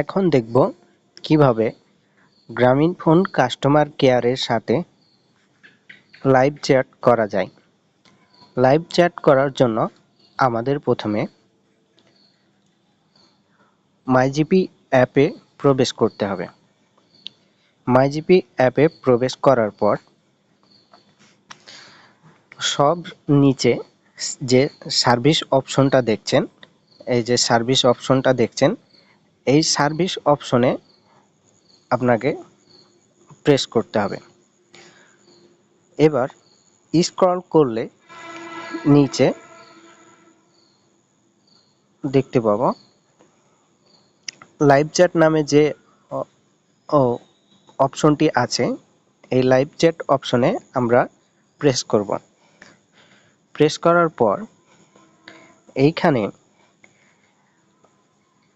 এখন দেখব কীভাবে গ্রামীণফোন কাস্টমার কেয়ারের সাথে লাইভ চ্যাট করা যায়। লাইভ চ্যাট করার জন্য আমাদের প্রথমে মাইজিপি অ্যাপে প্রবেশ করতে হবে। মাইজিপি অ্যাপে প্রবেশ করার পর সব নিচে যে সার্ভিস অপশনটা দেখছেন, এই যে সার্ভিস অপশনটা দেখছেন এই সার্ভিস অপশনে আপনাকে প্রেস করতে হবে। এবার স্ক্রল করলে নিচে দেখতে পাবো, লাইভ চ্যাট নামে যে অপশনটি আছে, এই লাইভ চ্যাট অপশনে আমরা প্রেস করব। প্রেস করার পর এইখানে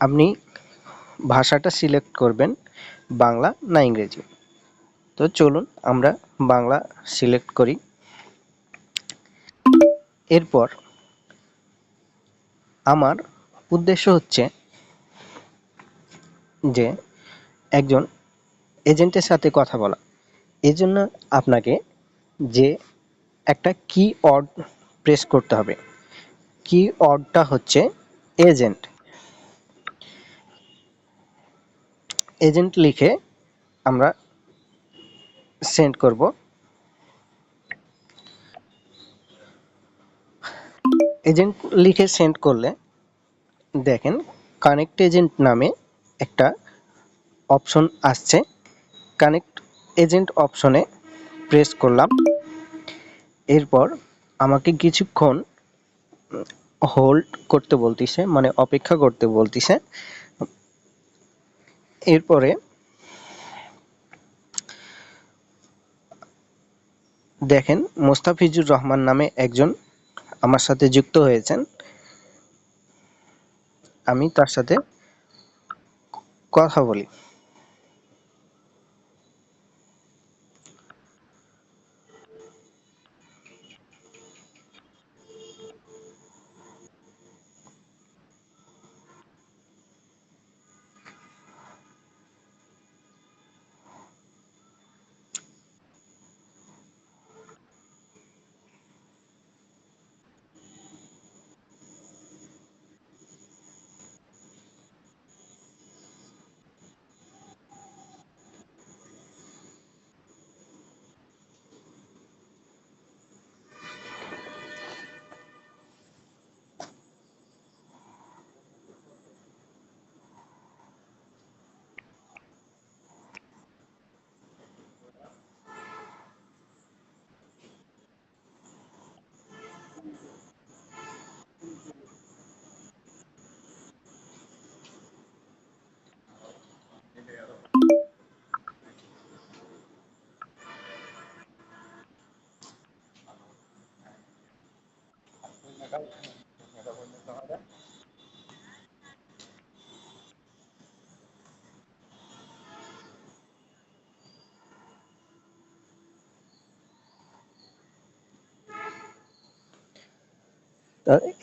আপনি ভাষাটা সিলেক্ট করবেন, বাংলা না ইংরেজি। তো চলুন আমরা বাংলা সিলেক্ট করি। এরপর আমার উদ্দেশ্য হচ্ছে যে একজন এজেন্টের সাথে কথা বলা। এজন্য আপনাকে যে একটা কি অর্ড প্রেস করতে হবে। কি অর্ডটা হচ্ছে এজেন্ট এজেন্ট লিখে আমরা সেন্ড করব। এজেন্ট লিখে সেন্ড করলে দেখেন কানেক্ট এজেন্ট নামে একটা অপশন আসছে। কানেক্ট এজেন্ট অপশনে প্রেস করলাম। এরপর আমাকে কিছুক্ষণ হোল্ড করতে বলতিছে মানে অপেক্ষা করতে বলতিছে। এরপরে দেখেন, মোস্তাফিজুর রহমান নামে একজন আমার সাথে যুক্ত হয়েছেন। আমি তার সাথে কথা বলি।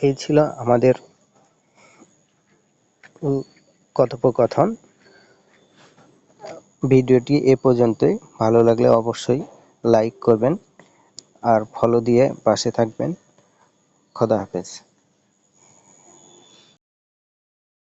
এই ছিল আমাদের কথোপকথন। ভিডিওটি এ পর্যন্তই। ভালো লাগলে অবশ্যই লাইক করবেন আর ফলো দিয়ে পাশে থাকবেন। খোদা হাফেজ।